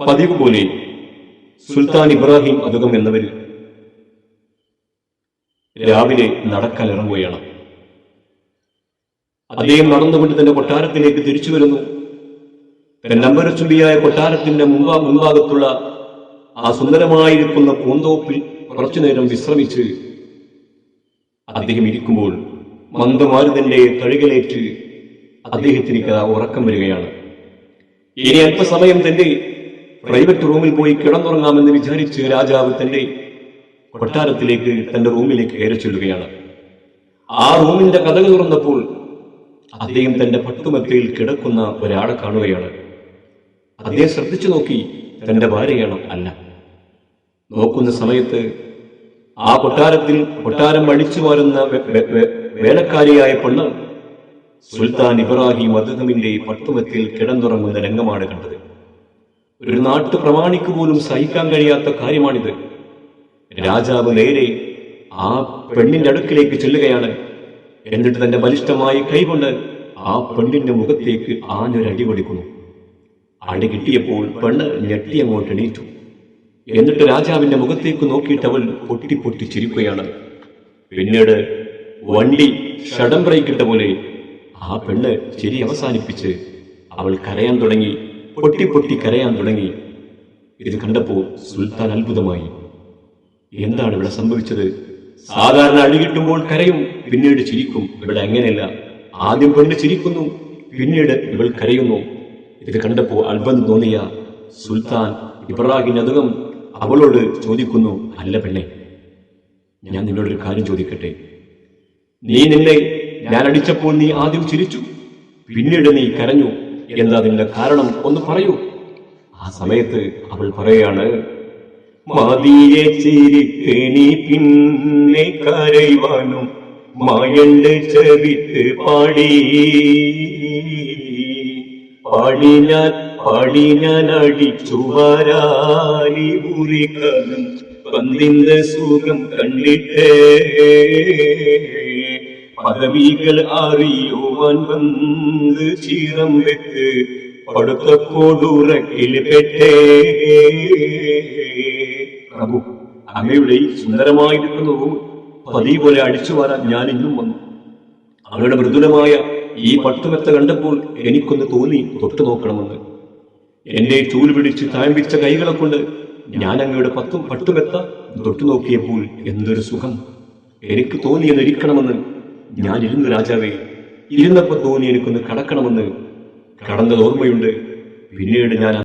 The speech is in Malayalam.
പതിവ് പോലെ സുൽത്താൻ ഇബ്രാഹിം അതുകം എന്നവർ രാവിലെ നടക്കലിറങ്ങുകയാണ് അദ്ദേഹം നടന്നുകൊണ്ട് തന്റെ കൊട്ടാരത്തിലേക്ക് തിരിച്ചു വരുന്നു. തന്റെ ചുമ്പിയായ കൊട്ടാരത്തിന്റെ മുമ്പാ മുൻഭാഗത്തുള്ള ആ സുന്ദരമായിരിക്കുന്ന പൂന്തോപ്പിൽ കുറച്ചു നേരം വിശ്രമിച്ച് അദ്ദേഹം ഇരിക്കുമ്പോൾ മന്ദമാരുതന്റെ കഴുകലേറ്റ് അദ്ദേഹത്തിന് ഉറക്കം വരികയാണ്. ഇനി അല്പസമയം തന്റെ പ്രൈവറ്റ് റൂമിൽ പോയി കിടന്നുറങ്ങാമെന്ന് വിചാരിച്ച് രാജാവ് തന്റെ കൊട്ടാരത്തിലേക്ക് തന്റെ റൂമിലേക്ക് കയറി ചെല്ലുകയാണ്. ആ റൂമിന്റെ കഥകൾ തുറന്നപ്പോൾ അദ്ദേഹം തന്റെ പട്ടുമത്തയിൽ കിടക്കുന്ന ഒരാളെ കാണുകയാണ്. അദ്ദേഹം ശ്രദ്ധിച്ചു നോക്കി തന്റെ ഭാര്യയാണ് അല്ല. നോക്കുന്ന സമയത്ത് ആ കൊട്ടാരത്തിൽ കൊട്ടാരം അടിച്ചു മാറുന്ന വെ- വെ- വെ- വേലക്കാരിയായ പെണ്ണ് സുൽത്താൻ ഇബ്രാഹിം അദ്ദേഹമിന്റെ പട്ടുമത്തിൽ കിടന്നുറങ്ങുന്ന രംഗമാണ് കണ്ടത്. ഒരു നാട്ടു പ്രമാണിക്ക് പോലും സഹിക്കാൻ കഴിയാത്ത കാര്യമാണിത്. രാജാവ് നേരെ ആ പെണ്ണിന്റെ അടുക്കിലേക്ക് ചെല്ലുകയാണ്. എന്നിട്ട് തന്റെ ബലിഷ്ഠമായി കൈകൊണ്ട് ആ പെണ്ണിന്റെ മുഖത്തേക്ക് ആഞ്ഞൊരടി കൊടുക്കുന്നു. അടി കിട്ടിയപ്പോൾ പെണ്ണ് ഞെട്ടി അങ്ങോട്ട് എണീറ്റു. എന്നിട്ട് രാജാവിന്റെ മുഖത്തേക്ക് നോക്കിയിട്ട് അവൾ പൊട്ടി പൊട്ടി ചിരിക്കുകയാണ്. പിന്നീട് വണ്ടി ഷടം ബ്രേക്കിട്ട പോലെ ആ പെണ്ണ് ചിരി അവസാനിപ്പിച്ച് അവൾ കരയാൻ തുടങ്ങി. പൊട്ടി പൊട്ടി കരയാൻ തുടങ്ങി. ഇത് കണ്ടപ്പോൾ സുൽത്താൻ അത്ഭുതമായി. എന്താണ് ഇവിടെ സംഭവിച്ചത്? സാധാരണ അഴുകിട്ടുമ്പോൾ കരയും പിന്നീട് ചിരിക്കും. ഇവിടെ അങ്ങനെയല്ല. ആദ്യം പെണ്ണ് ചിരിക്കുന്നു പിന്നീട് ഇവൾ കരയുന്നു. ഇത് കണ്ടപ്പോൾ അത്ഭുതം തോന്നിയ സുൽത്താൻ ഇബ്രാഹിം അതുകം അവളോട് ചോദിക്കുന്നു അല്ല പെണ്ണെ ഞാൻ നിന്നോടൊരു കാര്യം ചോദിക്കട്ടെ? നീ നിന്നെ ഞാൻ അടിച്ചപ്പോൾ നീ ആദ്യം ചിരിച്ചു പിന്നീട് നീ കരഞ്ഞു. എന്താ അതിന്റെ കാരണം? ഒന്ന് പറയൂ. ആ സമയത്ത് അവൾ പറയാണ് മതിയെ ചിരിക്കണി പിന്നെ കരയുവാനും മായണ്ട് ചെവിത്ത് പാടി. പാടി ഞാൻ പാടി ഞാൻ അടിച്ചു വരാലി ഉറിക്കാനും പന്തിന്റെ സുഖം കണ്ടിട്ടേ. പദവികൾ അറിയുവാൻ വന്ന് ചീറം വെത്ത് പടുത്ത കൊടുറക്കിൽ പെട്ടേ പ്രഭു അങ്ങയുടെ ഈ സുന്ദരമായിരിക്കുന്ന റൂം പോലെ അടിച്ചു വരാൻ ഞാൻ ഇന്നും വന്നു. അവളുടെ മൃദുലമായ ഈ പട്ടുമെത്ത കണ്ടപ്പോൾ എനിക്കൊന്ന് തോന്നി തൊട്ടു നോക്കണമെന്ന്. എന്റെ ചൂൽ പിടിച്ച് താഴ്പിച്ച കൈകളെ കൊണ്ട് ഞാൻ അങ്ങയുടെ പത്തും പട്ടുമെത്ത തൊട്ടു നോക്കിയപ്പോൾ എന്തൊരു സുഖം. എനിക്ക് തോന്നിയെന്ന് ഞാൻ ഇരുന്ന് രാജാവേ ഇരുന്നപ്പോ തോന്നി എനിക്കൊന്ന് കടക്കണമെന്ന് കടന്നത് ഓർമ്മയുണ്ട്. പിന്നീട് ഞാൻ